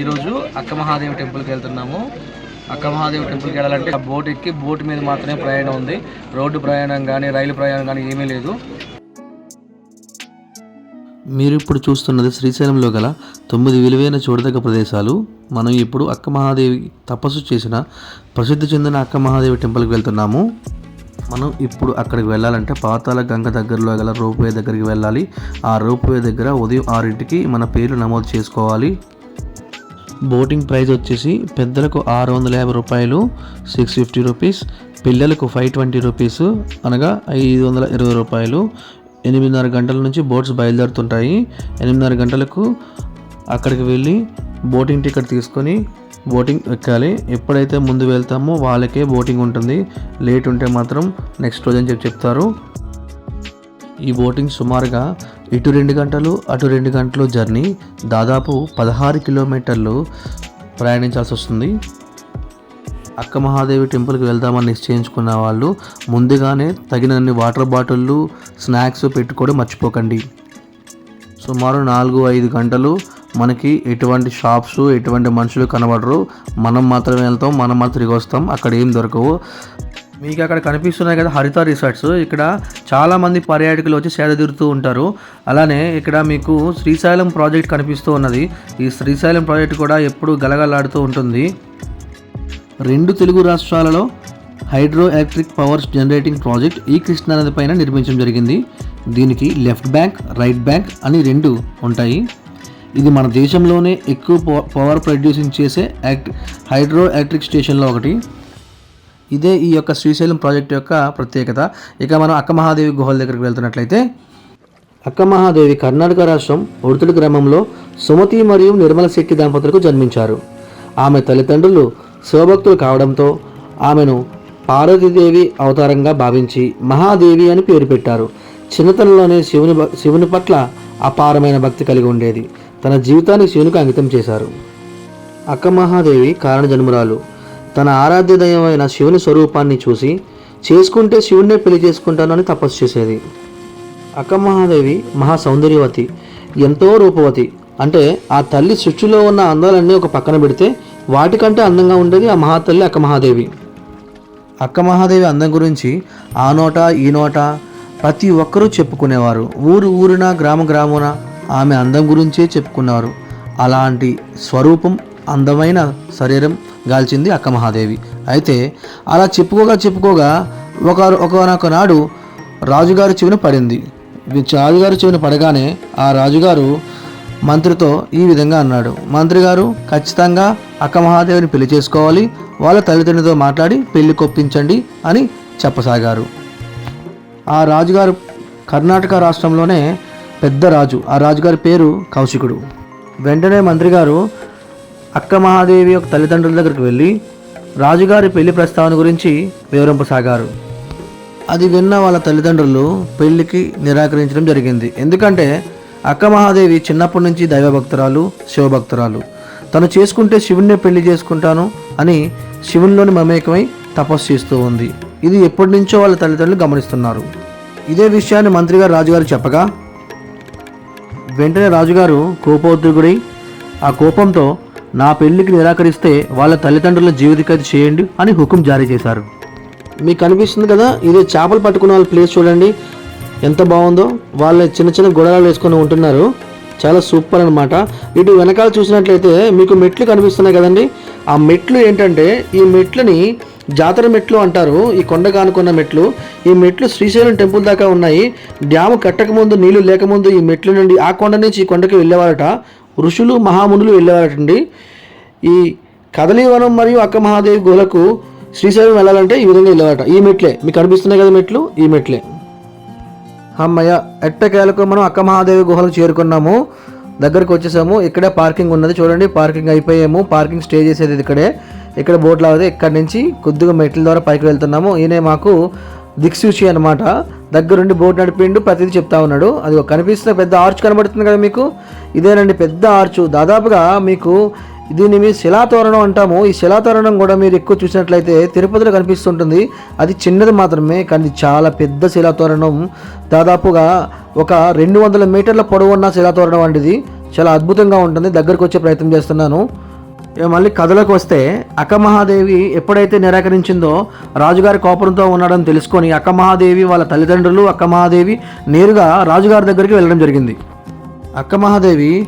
ఈరోజు అక్క మహాదేవి టెంపుల్కి వెళ్తున్నాము. అక్క మహాదేవి టెంపుల్కి వెళ్ళాలంటే ఆ బోట్ ఎక్కి బోట్ మీద మాత్రమే ప్రయాణం ఉంది. రోడ్డు ప్రయాణం కానీ రైలు ప్రయాణం కానీ ఏమీ లేదు. మీరు ఇప్పుడు చూస్తున్నది శ్రీశైలంలో గల తొమ్మిది విలువైన చూడదగ్గ ప్రదేశాలు. మనం ఇప్పుడు అక్క మహాదేవి తపస్సు చేసిన ప్రసిద్ధి చెందిన అక్క మహాదేవి టెంపుల్కి వెళ్తున్నాము. మనం ఇప్పుడు అక్కడికి వెళ్ళాలంటే పాతాల గంగ దగ్గరలో గల రోప్వే దగ్గరికి వెళ్ళాలి. ఆ రోప్వే దగ్గర ఉదయం ఆరింటికి మన పేరు నమోదు చేసుకోవాలి. బోటింగ్ ప్రైస్ వచ్చేసి పెద్దలకు ఆరు వందల యాభై రూపాయలు సిక్స్ ఫిఫ్టీ రూపీస్ పిల్లలకు ఫైవ్ ట్వంటీ రూపీస్ అనగా ఐదు వందల ఇరవై రూపాయలు. ఎనిమిదిన్నర గంటల నుంచి బోట్స్ బయలుదేరుతుంటాయి. ఎనిమిదిన్నర గంటలకు అక్కడికి వెళ్ళి బోటింగ్ టికెట్ తీసుకొని బోటింగ్ ఎక్కాలి. ఎప్పుడైతే ముందు వెళ్తామో వాళ్ళకే బోటింగ్ ఉంటుంది. లేట్ ఉంటే మాత్రం నెక్స్ట్ రోజు అని చెప్పి చెప్తారు. ఈ బోటింగ్ సుమారుగా ఇటు రెండు గంటలు అటు రెండు గంటలు జర్నీ. దాదాపు పదహారు కిలోమీటర్లు ప్రయాణించాల్సి వస్తుంది. అక్క మహాదేవి టెంపుల్కి వెళ్దామని నిశ్చయించుకున్న వాళ్ళు ముందుగానే తగినన్ని వాటర్ బాటిళ్ళు స్నాక్స్ పెట్టుకోవడం మర్చిపోకండి. సుమారు నాలుగు ఐదు గంటలు మనకి ఎటువంటి షాప్స్ ఎటువంటి మనుషులు కనబడరు. మనం మాత్రమే వెళ్తాం మనం మాత్రం తిరిగి వస్తాం. అక్కడ ఏం దొరకవు. మీకు అక్కడ కనిపిస్తున్నాయి కదా హరిత రిసార్ట్స్. ఇక్కడ చాలామంది పర్యాటకులు వచ్చి సేద తీరుతూ ఉంటారు. అలానే ఇక్కడ మీకు శ్రీశైలం ప్రాజెక్ట్ కనిపిస్తూ ఉన్నది. ఈ శ్రీశైలం ప్రాజెక్ట్ కూడా ఎప్పుడు గలగలాడుతూ ఉంటుంది. రెండు తెలుగు రాష్ట్రాలలో hydro electric power generating project ఈ కృష్ణానది పైన నిర్మించడం జరిగింది. దీనికి లెఫ్ట్ బ్యాంక్ రైట్ బ్యాంక్ అని రెండు ఉంటాయి. ఇది మన దేశంలోనే ఎక్కువ పవర్ ప్రొడ్యూసింగ్ చేసే యాక్ట్ హైడ్రో ఎలక్ట్రిక్ స్టేషన్లో ఒకటి. ఇదే ఈ యొక్క శ్రీశైలం ప్రాజెక్ట్ యొక్క ప్రత్యేకత. ఇక మనం అక్క మహాదేవి గుహల దగ్గరికి వెళ్తున్నట్లయితే అక్క మహాదేవి కర్ణాటక రాష్ట్రం ఉడుతుడి గ్రామంలో సుమతి మరియు నిర్మల శెట్టి దంపతులకు జన్మించారు. ఆమె తల్లిదండ్రులు శివభక్తులు కావడంతో ఆమెను పార్వతీదేవి అవతారంగా భావించి మహాదేవి అని పేరు పెట్టారు. చిన్నతనంలోనే శివుని శివుని పట్ల అపారమైన భక్తి కలిగి ఉండేది. తన జీవితాన్ని శివునికి అంకితం చేశారు. అక్క మహాదేవి కారణ జన్మురాలు. తన ఆరాధ్య దైవమైన శివుని స్వరూపాన్ని చూసి చేసుకుంటే శివుణ్ణే పెళ్ళి చేసుకుంటాను అని తపస్సు చేసేది. అక్క మహాదేవి మహా సౌందర్యవతి ఎంతో రూపవతి. అంటే ఆ తల్లి సృష్టిలో ఉన్న అందాలన్నీ ఒక పక్కన పెడితే వాటికంటే అందంగా ఉండేది ఆ మహాతల్లి అక్క మహాదేవి అక్క మహాదేవి అందం గురించి ఆ నోట ఈ నోట ప్రతి ఒక్కరూ చెప్పుకునేవారు. ఊరు ఊరిన గ్రామ గ్రామున ఆమె అందం గురించే చెప్పుకున్నారు. అలాంటి స్వరూపం అందమైన శరీరం గాల్చింది అక్క మహాదేవి. అయితే అలా చెప్పుకోగా చెప్పుకోగా ఒక ఒకనొక నాడు రాజుగారి చెవిన పడింది. రాజుగారి చెవిన పడగానే ఆ రాజుగారు మంత్రితో ఈ విధంగా అన్నాడు. మంత్రి గారు ఖచ్చితంగా అక్క మహాదేవిని పెళ్ళి చేసుకోవాలి. వాళ్ళ తల్లిదండ్రులతో మాట్లాడి పెళ్ళి కొప్పించండి అని చెప్పసాగారు. ఆ రాజుగారు కర్ణాటక రాష్ట్రంలోనే పెద్ద రాజు. ఆ రాజుగారి పేరు కౌశికుడు. వెంటనే మంత్రి గారు అక్క మహాదేవి యొక్క తల్లిదండ్రుల దగ్గరికి వెళ్ళి రాజుగారి పెళ్ళి ప్రస్తావన గురించి వివరింపసాగారు. అది విన్న వాళ్ళ తల్లిదండ్రులు పెళ్ళికి నిరాకరించడం జరిగింది. ఎందుకంటే అక్క మహాదేవి చిన్నప్పటి నుంచి దైవభక్తురాలు శివభక్తురాలు. తను చేసుకుంటే శివుణ్ణి పెళ్ళి చేసుకుంటాను అని శివునిలోని మమేకమై తపస్సు చేస్తూ ఉంది. ఇది ఎప్పటి నుంచో వాళ్ళ తల్లిదండ్రులు గమనిస్తున్నారు. ఇదే విషయాన్ని మంత్రి గారు రాజుగారు చెప్పగా వెంటనే రాజుగారు కోపోద్రుగుడై ఆ కోపంతో నా పెళ్ళికి నిరాకరిస్తే వాళ్ళ తల్లిదండ్రుల జీవితకైతే చేయండి అని హుకుం జారీ చేశారు. మీకు అనిపిస్తుంది కదా ఇది చేపలు పట్టుకున్న వాళ్ళ ప్లేస్ చూడండి. ఎంత బాగుందో వాళ్ళ చిన్న చిన్న గొడవలు వేసుకొని ఉంటున్నారు. చాలా సూపర్ అనమాట ఇటు వెనకాల చూసినట్లయితే మీకు మెట్లు కనిపిస్తున్నాయి కదండి. ఆ మెట్లు ఏంటంటే ఈ మెట్లని జాతర మెట్లు అంటారు ఈ కొండ కానుకున్న మెట్లు. ఈ మెట్లు శ్రీశైలం టెంపుల్ దాకా ఉన్నాయి. డ్యాము కట్టకముందు నీళ్ళు లేకముందు ఈ మెట్ల నుండి ఆ కొండ నుంచి ఈ కొండకి వెళ్ళేవారట. ఋషులు మహామునులు వెళ్ళేవారటండి. ఈ కదలీవనం మరియు అక్క మహాదేవి గుహలకు శ్రీశైలం వెళ్ళాలంటే ఈ విధంగా వెళ్ళేవారట. ఈ మెట్లే. మీకు కనిపిస్తున్నాయి కదా మెట్లు? ఈ మెట్లే. అమ్మయ్య ఎట్టకేలకు మనం అక్క మహాదేవి గుహలు చేరుకున్నాము. దగ్గరకు వచ్చేసాము. ఇక్కడే పార్కింగ్ ఉన్నది. చూడండి పార్కింగ్ అయిపోయాము. పార్కింగ్ స్టే చేసేది ఇక్కడే. ఇక్కడ బోట్ లాగితే ఇక్కడ నుంచి కొద్దిగా మెట్ల ద్వారా పైకి వెళ్తున్నాము. ఈయనే మాకు దిక్సూచి అనమాట దగ్గరుండి బోట్ నడిపిండు ప్రతిదీ చెప్తా ఉన్నాడు. అది ఒక కనిపిస్తున్న పెద్ద ఆర్చ్ కనబడుతుంది కదా మీకు? ఇదేనండి పెద్ద ఆర్చ్. దాదాపుగా మీకు దీన్ని మీ శిలాతోరణం అంటాము. ఈ శిలాతోరణం కూడా మీరు ఎక్కువ చూసినట్లయితే తిరుపతిలో కనిపిస్తుంటుంది. అది చిన్నది మాత్రమే కానీ చాలా పెద్ద శిలాతోరణం. దాదాపుగా ఒక రెండు వందల మీటర్ల పొడవు ఉన్న శిలాతోరణం వంటిది చాలా అద్భుతంగా ఉంటుంది. దగ్గరకు వచ్చే ప్రయత్నం చేస్తున్నాను. మళ్ళీ కథలోకి వస్తే అక్క మహాదేవి ఎప్పుడైతే నిరాకరించిందో రాజుగారి కోపంతో ఉన్నాడని తెలుసుకొని అక్క మహాదేవి వాళ్ళ తల్లిదండ్రులు అక్క మహాదేవి నేరుగా రాజుగారి దగ్గరికి వెళ్ళడం జరిగింది. అక్క మహాదేవి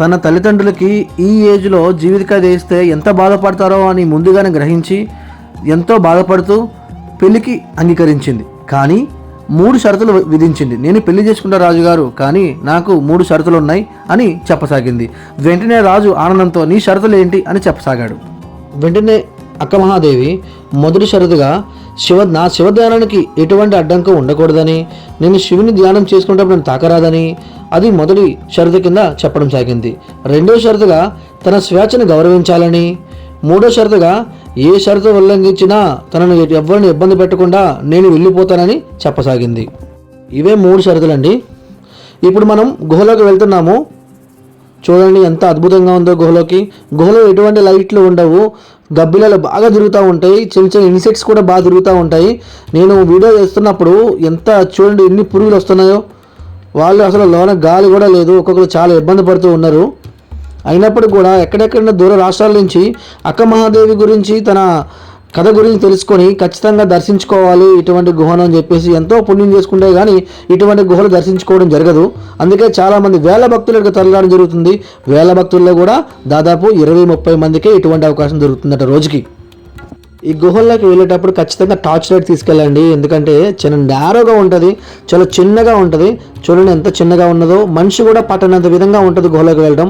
తన తల్లిదండ్రులకి ఈ ఏజ్లో జీవితకాయ వేస్తే ఎంత బాధపడతారో అని ముందుగానే గ్రహించి ఎంతో బాధపడుతూ పెళ్ళికి అంగీకరించింది. కానీ మూడు షరతులు విధించింది. నేను పెళ్ళి చేసుకుంటా రాజుగారు కానీ నాకు మూడు షరతులు ఉన్నాయి అని చెప్పసాగింది. వెంటనే రాజు ఆనందంతో నీ షరతులు ఏంటి? అని చెప్పసాగాడు. వెంటనే అక్క మహాదేవి మొదటి షరతుగా శివ నా శివధ్యానానికి ఎటువంటి అడ్డంకం ఉండకూడదని నేను శివుని ధ్యానం చేసుకునేటప్పుడు నేను తాకరాదని అది మొదటి షరతు కింద చెప్పడం సాగింది. రెండో షరతుగా తన స్వేచ్ఛను గౌరవించాలని మూడో షరతుగా ఏ షరతు ఉల్లంఘించినా తనను ఎవరిని ఇబ్బంది పెట్టకుండా నేను వెళ్ళిపోతానని చెప్పసాగింది. ఇవే మూడు షరతులండి. ఇప్పుడు మనం గుహలోకి వెళ్తున్నాము. చూడండి ఎంత అద్భుతంగా ఉందో గుహలోకి. గుహలో ఎటువంటి లైట్లు ఉండవు. గబ్బిలాలు బాగా తిరుగుతూ ఉంటాయి. చిన్న చిన్న ఇన్సెక్ట్స్ కూడా బాగా తిరుగుతూ ఉంటాయి. నేను వీడియో చేస్తున్నప్పుడు ఎంత చూడండి ఎన్ని పురుగులు వస్తున్నాయో. వాళ్ళు అసలు లోన గాలి కూడా లేదు. ఒక్కొక్కరు చాలా ఇబ్బంది పడుతూ ఉన్నారు. అయినప్పటికీ కూడా ఎక్కడెక్కడ దూర రాష్ట్రాల నుంచి అక్క మహాదేవి గురించి తన కథ గురించి తెలుసుకొని ఖచ్చితంగా దర్శించుకోవాలి ఇటువంటి గుహను అని చెప్పేసి ఎంతో పుణ్యం చేసుకుంటే కానీ ఇటువంటి గుహలు దర్శించుకోవడం జరగదు. అందుకే చాలామంది వేల భక్తులు ఇక్కడ జరుగుతుంది. వేల భక్తుల్లో కూడా దాదాపు ఇరవై ముప్పై మందికే ఇటువంటి అవకాశం దొరుకుతుందట రోజుకి. ఈ గుహల్లోకి వెళ్ళేటప్పుడు ఖచ్చితంగా టార్చ్ లైట్ తీసుకెళ్ళండి. ఎందుకంటే చాలా నేరోగా ఉంటుంది. చాలా చిన్నగా ఉంటుంది. చూడండి ఎంత చిన్నగా ఉన్నదో. మనిషి కూడా పట్టనంత విధంగా ఉంటుంది గుహలోకి వెళ్ళడం.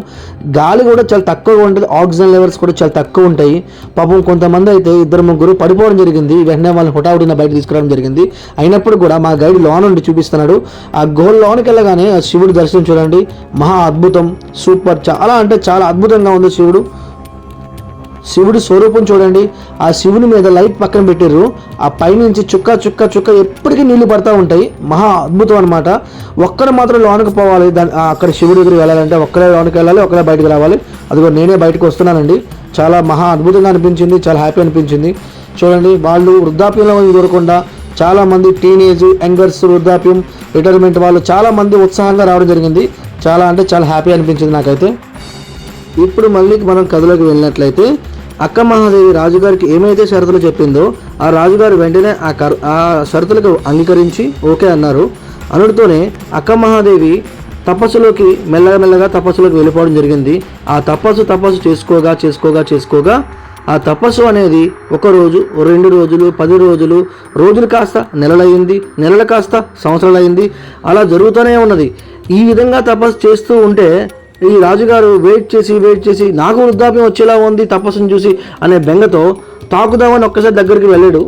గాలి కూడా చాలా తక్కువగా ఉంటుంది. ఆక్సిజన్ లెవెల్స్ కూడా చాలా తక్కువ ఉంటాయి. పాపం కొంతమంది అయితే ఇద్దరు ముగ్గురు పడిపోవడం జరిగింది. వెంటనే వాళ్ళని హుటాహుటిన బయట తీసుకురావడం జరిగింది. అయినప్పుడు కూడా మా గైడ్ లోన్ నుండి చూపిస్తున్నాడు. ఆ గుహల లోనికి వెళ్ళగానే ఆ దర్శనం చూడండి. మహా అద్భుతం. సూపర్. చాలా అంటే చాలా అద్భుతంగా ఉంది శివుడు. శివుడి స్వరూపం చూడండి. ఆ శివుని మీద లైట్ పక్కన పెట్టారు ఆ పైనుంచి చుక్క చుక్క చుక్క ఎప్పటికీ నీళ్ళు పడతా ఉంటాయి. మహా అద్భుతం అనమాట ఒక్కరు మాత్రం లోనికి పోవాలి. దాని అక్కడ శివుడి దగ్గరికి వెళ్ళాలంటే ఒక్కరే లోనికి వెళ్ళాలి ఒక్కరే బయటకు రావాలి. అదిగో నేనే బయటకు వస్తున్నానండి. చాలా మహా అద్భుతంగా అనిపించింది చాలా హ్యాపీ అనిపించింది. చూడండి వాళ్ళు వృద్ధాప్యంలో దొరకకుండా చాలామంది టీనేజ్ యంగర్స్ వృద్ధాప్యం రిటైర్మెంట్ వాళ్ళు చాలా మంది ఉత్సాహంగా రావడం జరిగింది. చాలా అంటే చాలా హ్యాపీ అనిపించింది నాకైతే. ఇప్పుడు మళ్ళీ మనం కథలోకి వెళ్ళినట్లయితే అక్క మహాదేవి రాజుగారికి ఏమైతే షరతులు చెప్పిందో ఆ రాజుగారు వెంటనే ఆ కర్ ఆ షరతులకు అంగీకరించి ఓకే అన్నారు. అనుడితోనే అక్క మహాదేవి తపస్సులోకి మెల్లగా మెల్లగా తపస్సులోకి వెళ్ళిపోవడం జరిగింది. ఆ తపస్సు తపస్సు చేసుకోగా చేసుకోగా చేసుకోగా ఆ తపస్సు అనేది ఒక రోజు రెండు రోజులు పది రోజులు రోజులు కాస్త నెలలయ్యింది నెలలు కాస్త సంవత్సరాలయ్యింది అలా జరుగుతూనే ఉన్నది. ఈ విధంగా తపస్సు చేస్తూ ఉంటే ఈ రాజుగారు వెయిట్ చేసి వెయిట్ చేసి నాకు వృద్ధాప్యం వచ్చేలా ఉంది తపస్సును చూసి అనే బెంగతో తాకుదామని ఒక్కసారి దగ్గరికి వెళ్ళాడు.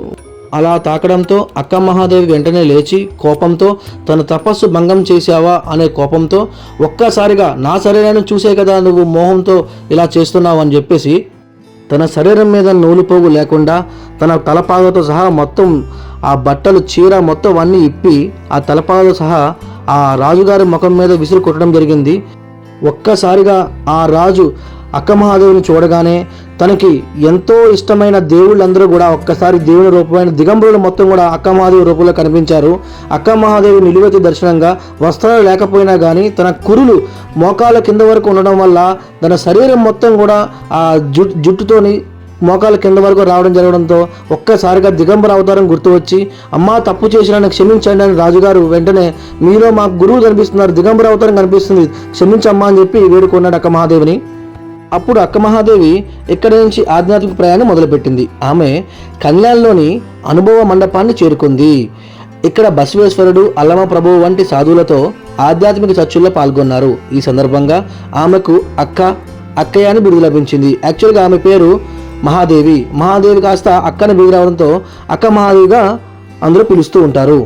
అలా తాకడంతో అక్క మహాదేవి వెంటనే లేచి కోపంతో తన తపస్సు భంగం చేశావా? అనే కోపంతో ఒక్కసారిగా నా శరీరాన్ని చూసే కదా నువ్వు మోహంతో ఇలా చేస్తున్నావు అని చెప్పేసి తన శరీరం మీద నూలుపోగు లేకుండా తన తలపాగతో సహా మొత్తం ఆ బట్టలు చీర మొత్తం అన్నీ ఇప్పి ఆ తలపాగతో సహా ఆ రాజుగారి ముఖం మీద విసురు కొట్టడం జరిగింది. ఒక్కసారిగా ఆ రాజు అక్కమహాదేవిని చూడగానే తనకి ఎంతో ఇష్టమైన దేవుళ్ళందరూ కూడా ఒక్కసారి దేవుని రూపమైన దిగంబరులు మొత్తం కూడా అక్కమహాదేవి రూపంలో కనిపించారు. అక్కమహాదేవి నిలువెత్తి దర్శనంగా వస్త్రాలు లేకపోయినా కానీ తన కురులు మోకాల కింద వరకు ఉండడం వల్ల తన శరీరం మొత్తం కూడా ఆ జుట్టు జుట్టుతోని మోకాలు కింద వరకు రావడం జరగడంతో ఒక్కసారిగా దిగంబర అవతారం గుర్తు వచ్చి అమ్మా తప్పు చేసిన క్షమించండి అని రాజుగారు వెంటనే మీలో మా గురువు కనిపిస్తున్నారు దిగంబర అవతారం కనిపిస్తుంది క్షమించమ్మా అని చెప్పి వేడుకున్నాడు అక్క మహాదేవిని. అప్పుడు అక్క మహాదేవి ఇక్కడి నుంచి ఆధ్యాత్మిక ప్రయాణం మొదలుపెట్టింది. ఆమె కళ్యాణ్లోని అనుభవ మండపాన్ని చేరుకుంది. ఇక్కడ బసవేశ్వరుడు అల్లమ ప్రభువు వంటి సాధువులతో ఆధ్యాత్మిక చర్చల్లో పాల్గొన్నారు. ఈ సందర్భంగా ఆమెకు అక్క అక్కయ్య అని బిరుదు లభించింది. యాక్చువల్గా ఆమె పేరు మహాదేవి మహాదేవి కాస్త అక్కని బిరుదు రావడంతో అక్క మహాదేవిగా అందరూ పిలుస్తూ ఉంటారు.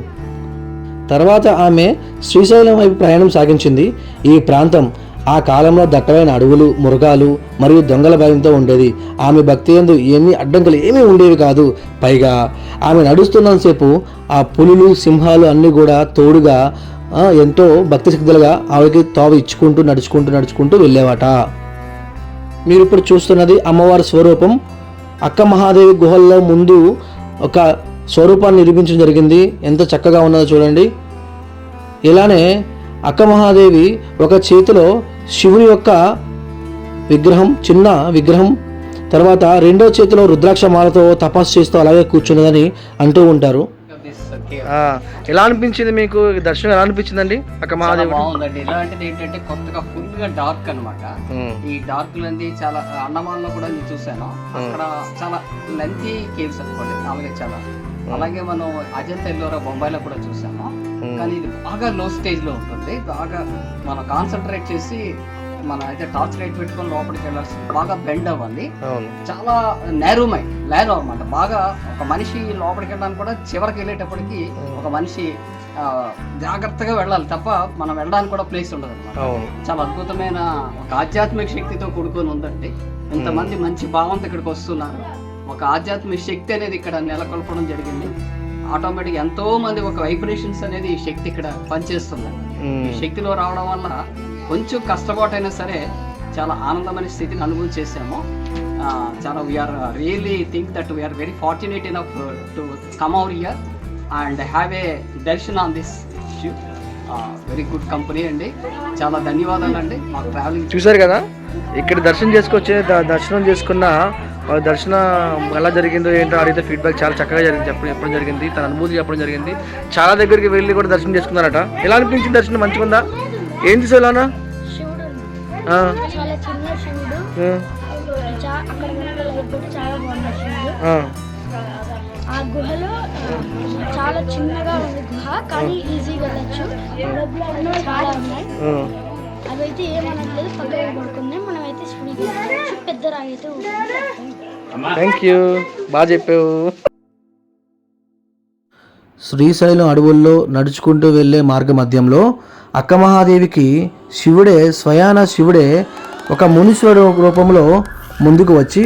తర్వాత ఆమె శ్రీశైలం వైపు ప్రయాణం సాగించింది. ఈ ప్రాంతం ఆ కాలంలో దట్టమైన అడవులు మృగాలు మరియు దొంగల భయంతో ఉండేది. ఆమె భక్తి ఎందు ఎన్ని అడ్డంకులు ఏమీ ఉండేవి కాదు. పైగా ఆమె నడుస్తున్నంతసేపు ఆ పులులు సింహాలు అన్నీ కూడా తోడుగా ఎంతో భక్తి శక్తులుగా ఆవిడకి తోవ ఇచ్చుకుంటూ నడుచుకుంటూ నడుచుకుంటూ వెళ్ళేవాట. మీరు ఇప్పుడు చూస్తున్నది అమ్మవారి స్వరూపం. అక్క మహాదేవి గుహల్లో ముందు ఒక స్వరూపాన్ని నిర్మించడం జరిగింది. ఎంత చక్కగా ఉన్నదో చూడండి. ఇలానే అక్క మహాదేవి ఒక చేతిలో శివుని యొక్క విగ్రహం చిన్న విగ్రహం తర్వాత రెండో చేతిలో రుద్రాక్ష మాలతో తపస్సు చేస్తూ అలాగే కూర్చున్నదని అంటూ ఉంటారు. ఎలా అనిపించింది మీకు? దర్శనం ఎలా అనిపించిందండి? అక్క చాలా మహాదేవుడు బాగుందండి. ఇలాంటిది ఏంటంటే కొత్తగా ఫుల్గా డార్క్ అన్నమాట. ఉమ్, ఈ డార్క్ లెంది చాలా అండమాన్లో కూడా నేను చూశాను. అక్కడ చాలా లెంతీ కేవ్స్ అనుకోండి అలాగే చాలా. అలాగే మనం అజంతా ఎల్లోరా బొంబాయిలో కూడా చూసాము. కానీ ఇది బాగా లో స్టేజ్లో ఉంటుంది. బాగా మనం కాన్సన్ట్రేట్ చేసి మనం అయితే టార్చ్ లైట్ పెట్టుకొని లోపలికి వెళ్ళాల్సి బాగా బెండ్ అవును. చాలా నేరోమై నేరో అన్నమాట. బాగా ఒక మనిషి లోపలికి వెళ్ళడానికి కూడా చివరికి వెళ్ళేటప్పటికి ఒక మనిషి జాగ్రత్తగా వెళ్ళాలి తప్ప మనం వెళ్ళడానికి కూడా ప్లేస్ ఉండదు అనమాట చాలా అద్భుతమైన ఒక ఆధ్యాత్మిక శక్తితో కూడుకొని ఉందండి. ఇంతమంది మంచి భావంతో ఇక్కడికి వస్తున్నారు. ఒక ఆధ్యాత్మిక శక్తి అనేది ఇక్కడ నెలకొల్పడం జరిగింది. ఆటోమేటిక్ ఎంతో మంది ఒక వైబ్రేషన్స్ అనేది ఈ శక్తి ఇక్కడ పనిచేస్తుంది. శక్తిలో రావడం వల్ల కొంచెం కష్టపాటైనా సరే చాలా ఆనందమైన స్థితిని అనుభవం చేసాము చాలా we are really think that we are very fortunate enough to come our year and have a darshan on this very good company అండి. చాలా ధన్యవాదాలు అండి మాకు ట్రావెలింగ్ చూశారు కదా? ఇక్కడ దర్శనం చేసుకొచ్చే ద- దర్శనం చేసుకున్న దర్శన దర్శనం ఎలా జరిగిందో ఏంటో అడిగితే ఫీడ్బ్యాక్ చాలా చక్కగా జరిగింది. చెప్పడం చెప్పడం జరిగింది. తన అనుభూతి చెప్పడం జరిగింది. చాలా దగ్గరికి వెళ్ళి కూడా దర్శనం చేసుకున్నారట. ఎలా అనిపించింది దర్శనం? మంచిగా ఉందా ఏం చూసావు ఎలానా శివుడు. ఆ, గుహలో చాలా చిన్నగా ఉంది గుహ కానీ ఈజీగా వెళ్ళచ్చు చాలా ఉన్నాయి. అవైతే ఏమనట్లేదు పక్కన పడుకున్నాయి మనం అయితే పెద్ద రాయి అయితే థ్యాంక్ యూ బాగా చెప్పావు. శ్రీశైలం అడవుల్లో నడుచుకుంటూ వెళ్ళే మార్గ మధ్యంలో అక్క మహాదేవికి శివుడే స్వయాన శివుడే ఒక మునీశ్వరుడు రూపంలో ముందుకు వచ్చి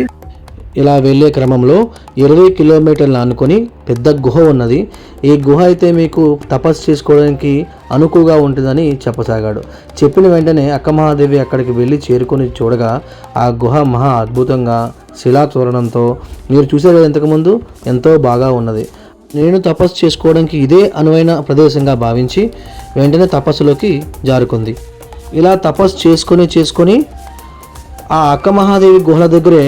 ఇలా వెళ్ళే క్రమంలో ఇరవై కిలోమీటర్లు ఆనుకొని పెద్ద గుహ ఉన్నది. ఈ గుహ అయితే మీకు తపస్సు చేసుకోవడానికి అనుకుగా ఉంటుందని చెప్పసాగాడు. చెప్పిన వెంటనే అక్క మహాదేవి అక్కడికి వెళ్ళి చేరుకొని చూడగా ఆ గుహ మహా అద్భుతంగా శిలాచూరణంతో మీరు చూసారు ఇంతకుముందు ఎంతో బాగా ఉన్నది. నేను తపస్సు చేసుకోవడానికి ఇదే అనువైన ప్రదేశంగా భావించి వెంటనే తపస్సులోకి జారుకుంది. ఇలా తపస్సు చేసుకొని చేసుకొని ఆ అక్క మహాదేవి గుహల దగ్గరే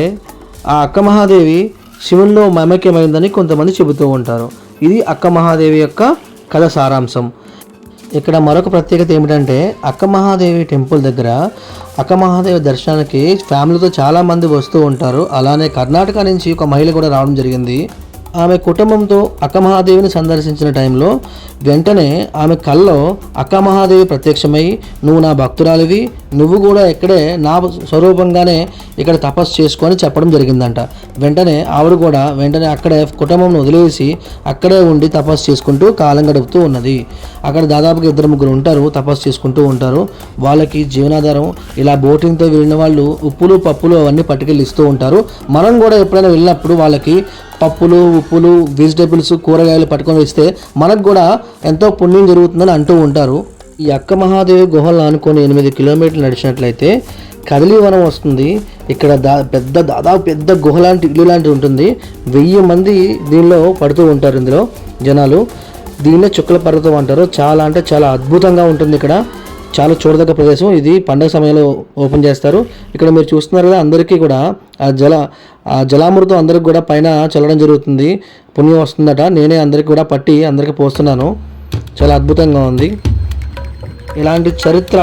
ఆ అక్క మహాదేవి శివుల్లో మమక్యమైందని కొంతమంది చెబుతూ ఉంటారు. ఇది అక్క మహాదేవి యొక్క కథ సారాంశం. ఇక్కడ మరొక ప్రత్యేకత ఏమిటంటే అక్క మహాదేవి టెంపుల్ దగ్గర అక్క మహాదేవి దర్శనానికి ఫ్యామిలీతో చాలామంది వస్తూ ఉంటారు. అలానే కర్ణాటక నుంచి ఒక మహిళ కూడా రావడం జరిగింది. ఆమె కుటుంబంతో అక్క మహాదేవిని సందర్శించిన టైంలో వెంటనే ఆమె కల్లో అక్క మహాదేవి ప్రత్యక్షమై నువ్వు నా భక్తురాలివి నువ్వు కూడా ఇక్కడే నా స్వరూపంగానే ఇక్కడ తపస్సు చేసుకొని చెప్పడం జరిగిందంట. వెంటనే ఆవిడ కూడా వెంటనే అక్కడే కుటుంబం వదిలేసి అక్కడే ఉండి తపస్సు చేసుకుంటూ కాలం గడుపుతూ ఉన్నది. అక్కడ దాదాపుగా ఇద్దరు ముగ్గురు ఉంటారు తపస్సు చేసుకుంటూ ఉంటారు. వాళ్ళకి జీవనాధారం ఇలా బోటింగ్తో వెళ్ళిన వాళ్ళు ఉప్పులు పప్పులు అవన్నీ పట్టుకెళ్ళి ఇస్తూ ఉంటారు. మనం కూడా ఎప్పుడైనా వెళ్ళినప్పుడు వాళ్ళకి పప్పులు ఉప్పులు వెజిటేబుల్స్ కూరగాయలు పట్టుకొని ఇస్తే మనకు కూడా ఎంతో పుణ్యం జరుగుతుందని అంటూ ఉంటారు. ఈ అక్క మహాదేవి గుహలు ఆనుకొని ఎనిమిది కిలోమీటర్లు నడిచినట్లయితే కదలీవనం వనం వస్తుంది. ఇక్కడ దా పెద్ద దాదాపు పెద్ద గుహ లాంటి ఇల్లు లాంటిది ఉంటుంది. వెయ్యి మంది దీనిలో పడుతూ ఉంటారు ఇందులో జనాలు. దీన్నే చుక్కల పర్వతం అంటారు. చాలా అంటే చాలా అద్భుతంగా ఉంటుంది ఇక్కడ. చాలా చూడదగ్గ ప్రదేశం. ఇది పండగ సమయంలో ఓపెన్ చేస్తారు. ఇక్కడ మీరు చూస్తున్నారు కదా అందరికీ కూడా ఆ జల ఆ జలామృతం అందరికి కూడా పైన చల్లడం జరుగుతుంది. పుణ్యం వస్తుందట. నేనే అందరికి కూడా పట్టి అందరికి పోస్తున్నాను. చాలా అద్భుతంగా ఉంది. ఇలాంటి చరిత్ర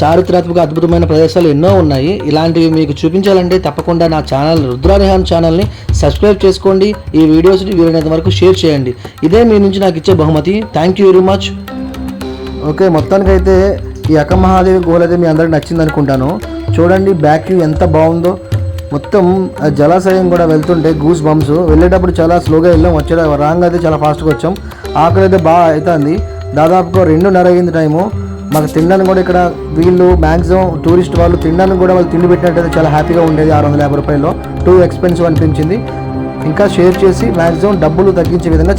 చారిత్రాత్మక అద్భుతమైన ప్రదేశాలు ఎన్నో ఉన్నాయి. ఇలాంటివి మీకు చూపించాలంటే తప్పకుండా నా ఛానల్ రుద్రానిహాన్ ఛానల్ని సబ్స్క్రైబ్ చేసుకోండి. ఈ వీడియోస్ని వీలైనంత వరకు షేర్ చేయండి. ఇదే మీ నుంచి నాకు ఇచ్చే బహుమతి. Thank you very much okay మొత్తానికైతే ఈ అక్క మహాదేవి గోల్ అయితే మీ అందరికి నచ్చింది అనుకుంటాను చూడండి బ్యాక్ వ్యూ ఎంత బాగుందో. మొత్తం జలాశయం కూడా వెళ్తుంటే గూస్ బంప్స్ వెళ్ళేటప్పుడు చాలా స్లోగా వెళ్ళాం వచ్చే రాంగ్ అయితే చాలా ఫాస్ట్గా వచ్చాం. ఆకలి అయితే బాగా అవుతుంది దాదాపుగా రెండున్నర అయింది టైము మాకు తినడానికి కూడా ఇక్కడ వీళ్ళు మ్యాక్సిమం టూరిస్ట్ వాళ్ళు తినడానికి కూడా వాళ్ళు తిండి పెట్టినట్టయితే చాలా హ్యాపీగా ఉండేది ఆరు వందల యాభై రూపాయలు టూ ఎక్స్పెన్సివ్ అనిపించింది. ఇంకా షేర్ చేసి మ్యాక్సిమం డబ్బులు తగ్గించే విధంగా